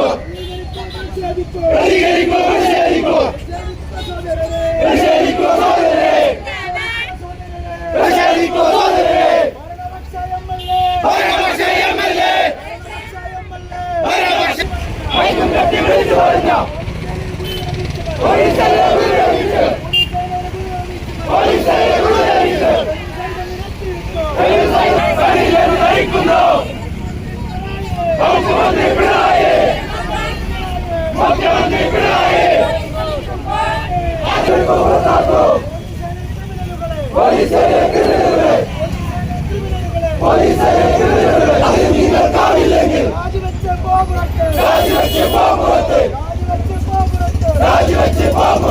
പോകട്ടെ രാജിവെച്ച് రాజు వచ్చే బాబు రాజు వచ్చే బాబు